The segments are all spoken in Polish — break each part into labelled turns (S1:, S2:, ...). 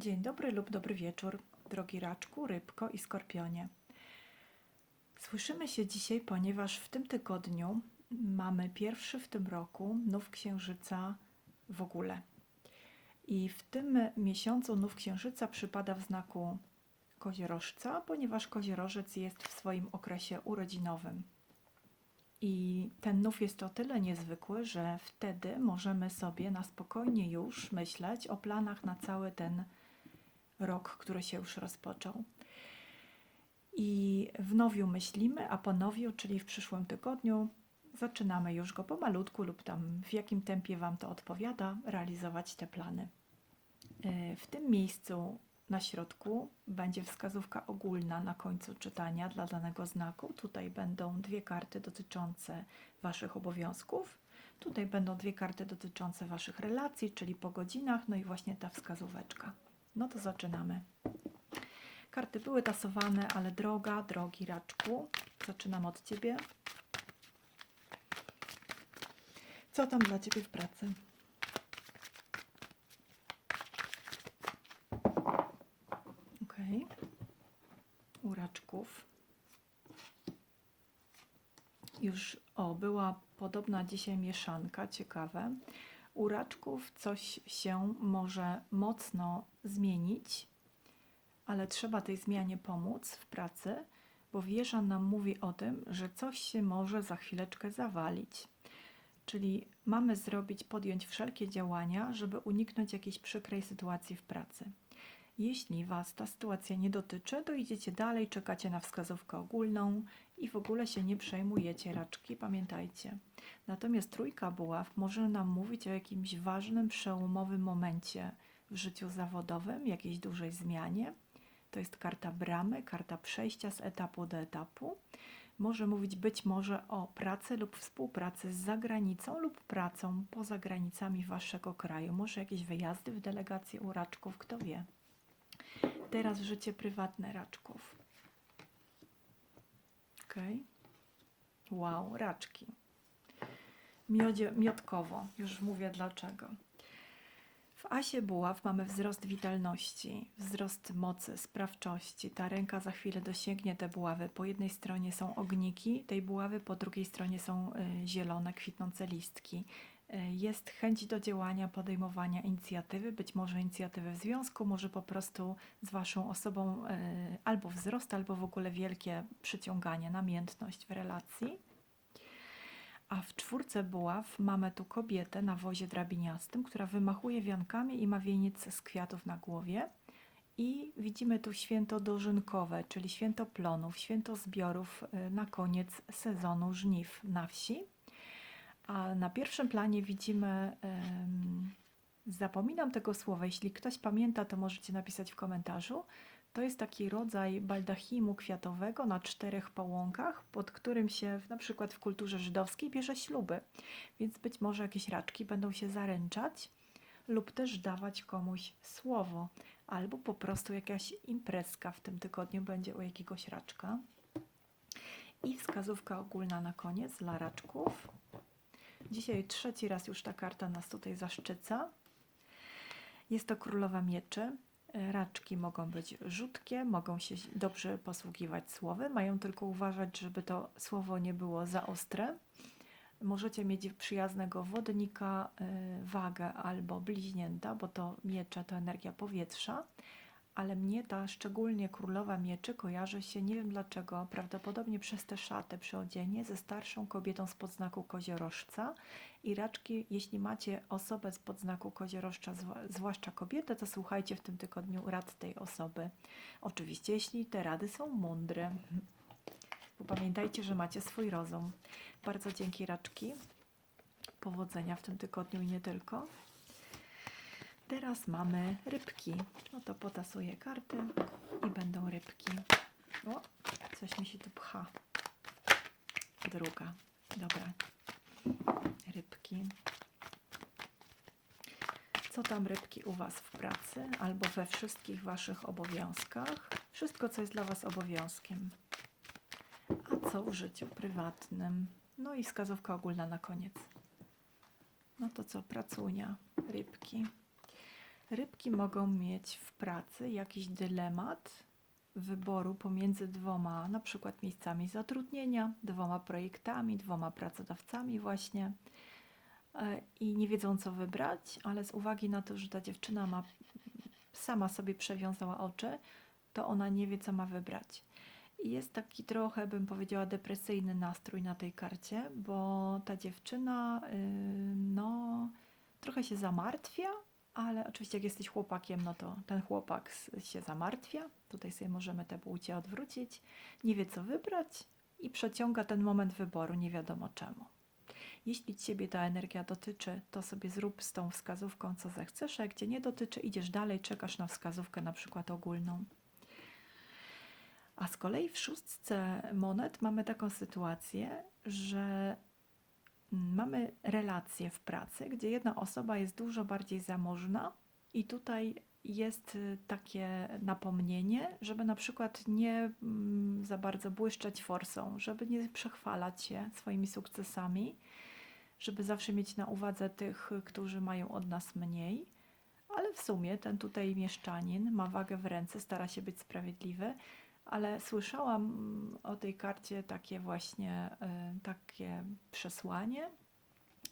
S1: Dzień dobry lub dobry wieczór, drogi raczku, rybko i skorpionie. Słyszymy się dzisiaj, ponieważ w tym tygodniu mamy pierwszy w tym roku nów księżyca w ogóle. I w tym miesiącu nów księżyca przypada w znaku koziorożca, ponieważ koziorożec jest w swoim okresie urodzinowym. I ten nów jest o tyle niezwykły, że wtedy możemy sobie na spokojnie już myśleć o planach na cały ten rok, który się już rozpoczął. I w nowiu myślimy, a po nowiu, czyli w przyszłym tygodniu, zaczynamy już go pomalutku lub tam w jakim tempie Wam to odpowiada, realizować te plany. E, W tym miejscu na środku będzie wskazówka ogólna na końcu czytania dla danego znaku. Tutaj będą dwie karty dotyczące Waszych obowiązków. Tutaj będą dwie karty dotyczące Waszych relacji, czyli po godzinach, no i właśnie ta wskazóweczka. No to zaczynamy. Karty były tasowane, ale droga, drogi raczku. Zaczynam od Ciebie. Co tam dla Ciebie w pracy? Okej. U raczków. Już, o, była podobna dzisiaj mieszanka, ciekawe. U raczków coś się może mocno zmienić, ale trzeba tej zmianie pomóc w pracy, bo wieża nam mówi o tym, że coś się może za chwileczkę zawalić. Czyli mamy zrobić, podjąć wszelkie działania, żeby uniknąć jakiejś przykrej sytuacji w pracy. Jeśli Was ta sytuacja nie dotyczy, to idziecie dalej, czekacie na wskazówkę ogólną i w ogóle się nie przejmujecie, raczki, pamiętajcie. Natomiast trójka buław może nam mówić o jakimś ważnym, przełomowym momencie w życiu zawodowym, jakiejś dużej zmianie. To jest karta bramy, karta przejścia z etapu do etapu. Może mówić być może o pracy lub współpracy z zagranicą lub pracą poza granicami Waszego kraju. Może jakieś wyjazdy w delegacji u raczków, kto wie. Teraz życie prywatne raczków. Okej. Wow, raczki. Miodzie, miodkowo, już mówię dlaczego. W asie buław mamy wzrost witalności, wzrost mocy, sprawczości. Ta ręka za chwilę dosięgnie te buławy. Po jednej stronie są ogniki tej buławy, po drugiej stronie są y, zielone, kwitnące listki. Y, Jest chęć do działania, podejmowania inicjatywy, być może inicjatywy w związku, może po prostu z Waszą osobą y, albo wzrost, albo w ogóle wielkie przyciąganie, namiętność w relacji. A w czwórce buław mamy tu kobietę na wozie drabiniastym, która wymachuje wiankami i ma wieniec z kwiatów na głowie. I widzimy tu święto dożynkowe, czyli święto plonów, święto zbiorów y, na koniec sezonu żniw na wsi. A na pierwszym planie widzimy, em, zapominam tego słowa, jeśli ktoś pamięta, to możecie napisać w komentarzu. To jest taki rodzaj baldachimu kwiatowego na czterech połąkach, pod którym się na przykład w kulturze żydowskiej bierze śluby. Więc być może jakieś raczki będą się zaręczać lub też dawać komuś słowo, albo po prostu jakaś imprezka w tym tygodniu będzie u jakiegoś raczka. I wskazówka ogólna na koniec dla raczków. Dzisiaj trzeci raz już ta karta nas tutaj zaszczyca. Jest to królowa mieczy. Raczki mogą być rzutkie, mogą się dobrze posługiwać słowem, mają tylko uważać, żeby to słowo nie było za ostre. Możecie mieć przyjaznego wodnika, y, wagę albo bliźnięta, bo to miecze to energia powietrza, ale mnie ta szczególnie królowa mieczy kojarzy się, nie wiem dlaczego, prawdopodobnie przez te szaty, przyodzienie ze starszą kobietą z podznaku koziorożca. I raczki, jeśli macie osobę z podznaku koziorożca, zwłaszcza kobietę, to słuchajcie w tym tygodniu rad tej osoby. Oczywiście, jeśli te rady są mądre. Bo pamiętajcie, że macie swój rozum. Bardzo dzięki raczki. Powodzenia w tym tygodniu i nie tylko. Teraz mamy rybki. No to potasuję karty i będą rybki. O, coś mi się tu pcha. Druga. Dobra. Rybki. Co tam rybki u Was w pracy albo we wszystkich Waszych obowiązkach? Wszystko, co jest dla Was obowiązkiem. A co w życiu prywatnym? No i wskazówka ogólna na koniec. No to co, pracunia, rybki. Rybki mogą mieć w pracy jakiś dylemat wyboru pomiędzy dwoma, na przykład miejscami zatrudnienia, dwoma projektami, dwoma pracodawcami właśnie e, i nie wiedzą co wybrać, ale z uwagi na to, że ta dziewczyna ma sama sobie przewiązała oczy, to ona nie wie co ma wybrać. I jest taki trochę, bym powiedziała, depresyjny nastrój na tej karcie, bo ta dziewczyna, yy, no, trochę się zamartwia, ale oczywiście jak jesteś chłopakiem, no to ten chłopak się zamartwia. Tutaj sobie możemy te płcie odwrócić. Nie wie co wybrać i przeciąga ten moment wyboru, nie wiadomo czemu. Jeśli Ciebie ta energia dotyczy, to sobie zrób z tą wskazówką, co zechcesz, a Cię nie dotyczy, idziesz dalej, czekasz na wskazówkę na przykład ogólną. A z kolei w szóstce monet mamy taką sytuację, że mamy relacje w pracy, gdzie jedna osoba jest dużo bardziej zamożna i tutaj jest y, takie napomnienie, żeby na przykład nie mm, za bardzo błyszczeć forsą, żeby nie przechwalać się swoimi sukcesami, żeby zawsze mieć na uwadze tych, którzy mają od nas mniej. Ale w sumie ten tutaj mieszczanin ma wagę w ręce, stara się być sprawiedliwy, ale słyszałam mm, o tej karcie takie właśnie y, takie przesłanie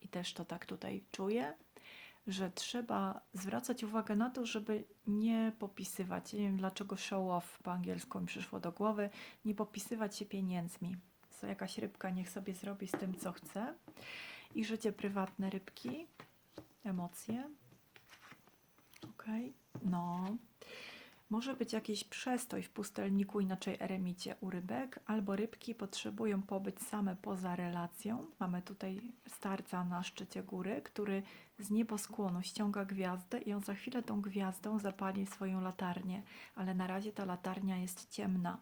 S1: i też to tak tutaj czuję, że trzeba zwracać uwagę na to, żeby nie popisywać, nie wiem dlaczego show off po angielsku mi przyszło do głowy, nie popisywać się pieniędzmi. Co jakaś rybka niech sobie zrobi z tym, co chce. I życie prywatne rybki, emocje. Okej, no. Może być jakiś przestoj w pustelniku, inaczej eremicie u rybek, albo rybki potrzebują pobyć same poza relacją. Mamy tutaj starca na szczycie góry, który z nieboskłonu ściąga gwiazdę i on za chwilę tą gwiazdą zapali swoją latarnię, ale na razie ta latarnia jest ciemna.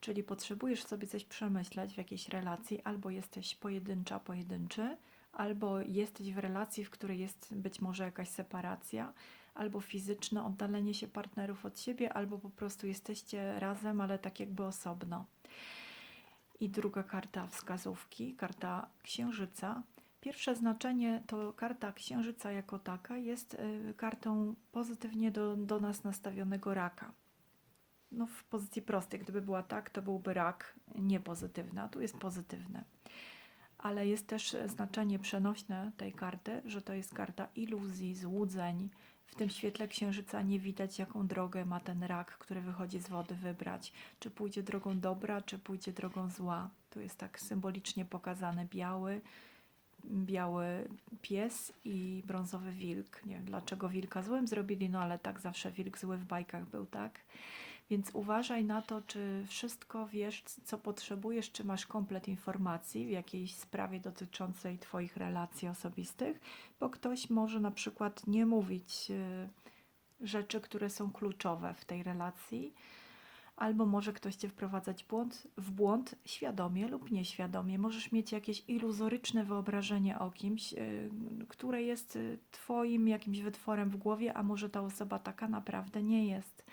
S1: Czyli potrzebujesz sobie coś przemyśleć w jakiejś relacji, albo jesteś pojedyncza, pojedynczy, albo jesteś w relacji, w której jest być może jakaś separacja, albo fizyczne oddalenie się partnerów od siebie, albo po prostu jesteście razem, ale tak jakby osobno. I druga karta wskazówki, karta księżyca. Pierwsze znaczenie to karta księżyca jako taka jest y, kartą pozytywnie do, do nas nastawionego raka. No w pozycji prostej, gdyby była tak, to byłby rak niepozytywny, a tu jest pozytywne. Ale jest też znaczenie przenośne tej karty, że to jest karta iluzji, złudzeń, w tym świetle księżyca nie widać, jaką drogę ma ten rak, który wychodzi z wody wybrać. Czy pójdzie drogą dobra, czy pójdzie drogą zła. Tu jest tak symbolicznie pokazany biały, biały pies i brązowy wilk. Nie wiem, dlaczego wilka złym zrobili, no ale tak zawsze wilk zły w bajkach był, tak? Więc uważaj na to, czy wszystko wiesz, co potrzebujesz, czy masz komplet informacji w jakiejś sprawie dotyczącej Twoich relacji osobistych, bo ktoś może na przykład nie mówić y, rzeczy, które są kluczowe w tej relacji, albo może ktoś Cię wprowadzać błąd, w błąd świadomie lub nieświadomie. Możesz mieć jakieś iluzoryczne wyobrażenie o kimś, y, które jest y, Twoim jakimś wytworem w głowie, a może ta osoba taka naprawdę nie jest.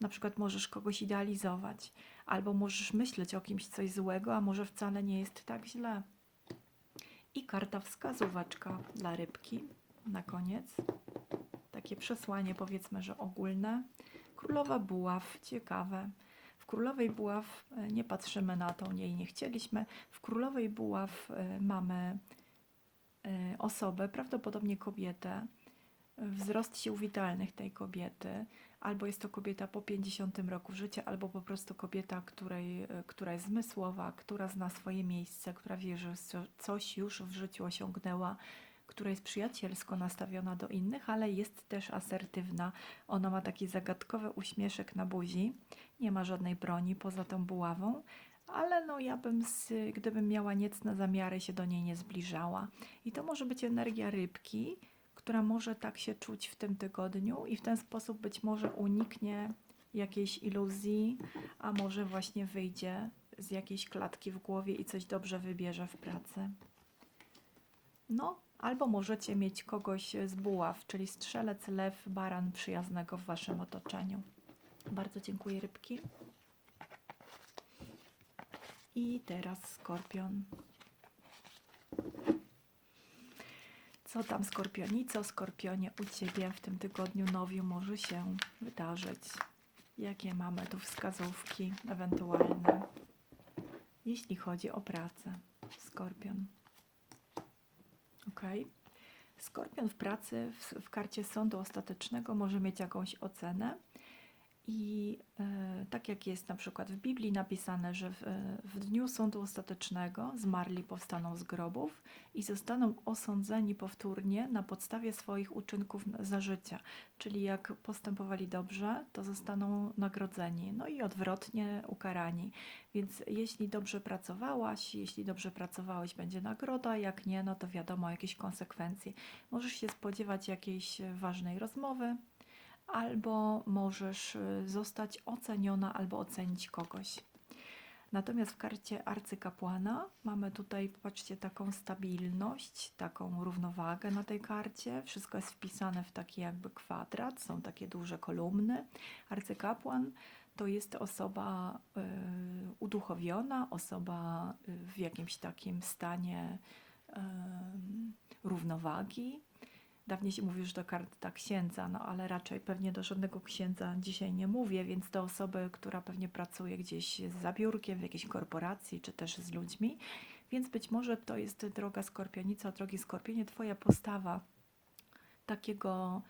S1: Na przykład możesz kogoś idealizować, albo możesz myśleć o kimś coś złego, a może wcale nie jest tak źle. I karta wskazóweczka dla rybki na koniec. Takie przesłanie, powiedzmy, że ogólne. Królowa buław, ciekawe. W królowej buław e, nie patrzymy na tą, jej nie chcieliśmy. W królowej buław e, mamy e, osobę, prawdopodobnie kobietę, wzrost sił witalnych tej kobiety, albo jest to kobieta po 50 roku życia, albo po prostu kobieta, której, która jest zmysłowa, która zna swoje miejsce, która wie, że co- coś już w życiu osiągnęła, która jest przyjacielsko nastawiona do innych, ale jest też asertywna. Ona ma taki zagadkowy uśmieszek na buzi, nie ma żadnej broni poza tą buławą, ale no ja bym, z, gdybym miała niecne zamiary, się do niej nie zbliżała. I to może być energia rybki, która może tak się czuć w tym tygodniu i w ten sposób być może uniknie jakiejś iluzji, a może właśnie wyjdzie z jakiejś klatki w głowie i coś dobrze wybierze w pracy. No, albo możecie mieć kogoś z buław, czyli strzelec, lew, baran przyjaznego w waszym otoczeniu. Bardzo dziękuję rybki. I teraz skorpion. Co tam, Skorpionico, Skorpionie, u Ciebie w tym tygodniu nowiu może się wydarzyć? Jakie mamy tu wskazówki ewentualne, jeśli chodzi o pracę? Skorpion. Ok. Skorpion w pracy w, w karcie sądu ostatecznego może mieć jakąś ocenę. I e, tak jak jest na przykład w Biblii napisane, że w, e, w dniu sądu ostatecznego zmarli powstaną z grobów i zostaną osądzeni powtórnie na podstawie swoich uczynków za życia. Czyli jak postępowali dobrze, to zostaną nagrodzeni, no i odwrotnie ukarani. Więc jeśli dobrze pracowałaś, jeśli dobrze pracowałeś, będzie nagroda, jak nie, no to wiadomo jakieś konsekwencje. Możesz się spodziewać jakiejś e, ważnej rozmowy, albo możesz y, zostać oceniona albo ocenić kogoś. Natomiast w karcie arcykapłana mamy tutaj, popatrzcie, taką stabilność, taką równowagę na tej karcie. Wszystko jest wpisane w taki jakby kwadrat, są takie duże kolumny. Arcykapłan to jest osoba y, uduchowiona, osoba y, w jakimś takim stanie y, równowagi, Dawniej się mówił, że to karta księdza, no ale raczej pewnie do żadnego księdza dzisiaj nie mówię, więc do osoby, która pewnie pracuje gdzieś za biurkiem, w jakiejś korporacji, czy też z ludźmi. Więc być może to jest droga skorpionica, drogi skorpionie, Twoja postawa takiego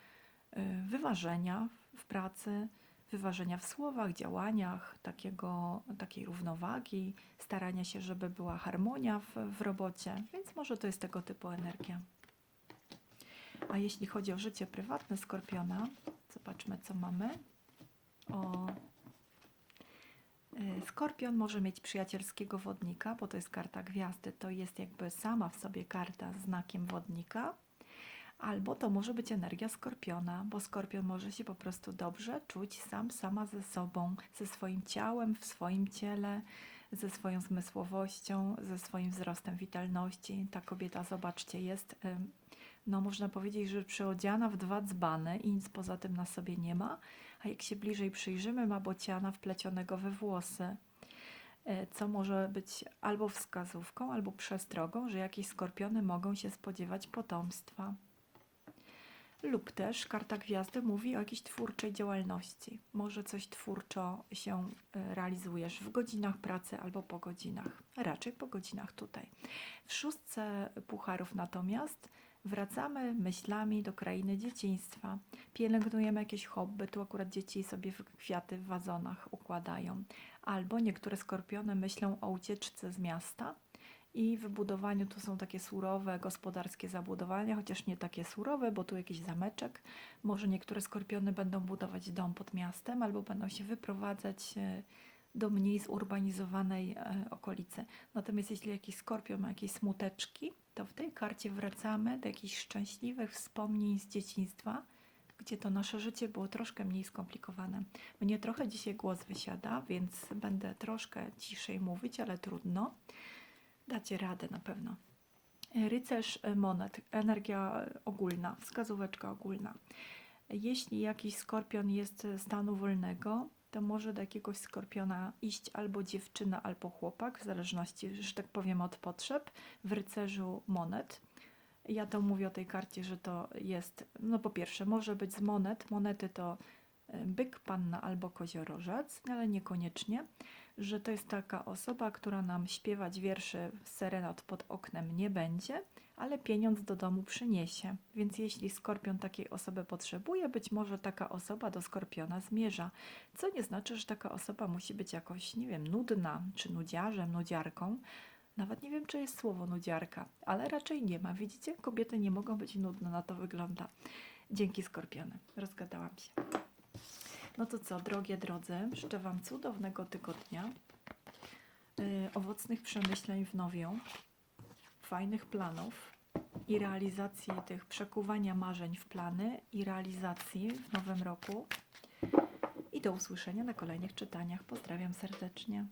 S1: y, wyważenia w pracy, wyważenia w słowach, działaniach, takiego, takiej równowagi, starania się, żeby była harmonia w, w robocie, więc może to jest tego typu energia. A jeśli chodzi o życie prywatne Skorpiona, zobaczmy co mamy. O, y, Skorpion może mieć przyjacielskiego wodnika, bo to jest karta gwiazdy, to jest jakby sama w sobie karta znakiem wodnika. Albo to może być energia skorpiona, bo skorpion może się po prostu dobrze czuć sam, sama ze sobą, ze swoim ciałem, w swoim ciele, ze swoją zmysłowością, ze swoim wzrostem witalności. Ta kobieta, zobaczcie, jest ym, no można powiedzieć, że przyodziana w dwa dzbany i nic poza tym na sobie nie ma, a jak się bliżej przyjrzymy, ma bociana wplecionego we włosy, e, co może być albo wskazówką, albo przestrogą, że jakieś skorpiony mogą się spodziewać potomstwa. Lub też karta gwiazdy mówi o jakiejś twórczej działalności. Może coś twórczo się e, realizujesz w godzinach pracy albo po godzinach. Raczej po godzinach tutaj. W szóstce pucharów natomiast wracamy myślami do krainy dzieciństwa. Pielęgnujemy jakieś hobby. Tu akurat dzieci sobie kwiaty w wazonach układają. Albo niektóre skorpiony myślą o ucieczce z miasta i wybudowaniu tu są takie surowe, gospodarskie zabudowania, chociaż nie takie surowe, bo tu jakiś zameczek. Może niektóre skorpiony będą budować dom pod miastem, albo będą się wyprowadzać e, do mniej zurbanizowanej e, okolicy. Natomiast jeśli jakiś skorpion ma jakieś smuteczki, to w tej karcie wracamy do jakichś szczęśliwych wspomnień z dzieciństwa, gdzie to nasze życie było troszkę mniej skomplikowane. Mnie trochę dzisiaj głos wysiada, więc będę troszkę ciszej mówić, ale trudno. Dacie radę na pewno. Rycerz monet, energia ogólna, wskazóweczka ogólna. Jeśli jakiś skorpion jest stanu wolnego, to może do jakiegoś skorpiona iść albo dziewczyna, albo chłopak, w zależności, że tak powiem, od potrzeb w rycerzu monet. Ja to mówię o tej karcie, że to jest, no po pierwsze, może być z monet. Monety to e, byk, panna albo koziorożec, ale niekoniecznie, że to jest taka osoba, która nam śpiewać wierszy serenat pod oknem nie będzie, ale pieniądz do domu przyniesie. Więc jeśli skorpion takiej osoby potrzebuje, być może taka osoba do skorpiona zmierza. Co nie znaczy, że taka osoba musi być jakoś, nie wiem, nudna, czy nudziarzem, nudziarką. Nawet nie wiem, czy jest słowo nudziarka, ale raczej nie ma. Widzicie, kobiety nie mogą być nudne, na to wygląda. Dzięki skorpiony. Rozgadałam się. No to co, drogie drodzy, życzę Wam cudownego tygodnia, yy, owocnych przemyśleń w nowiu, fajnych planów i realizacji tych przekuwania marzeń w plany i realizacji w nowym roku. I do usłyszenia na kolejnych czytaniach. Pozdrawiam serdecznie.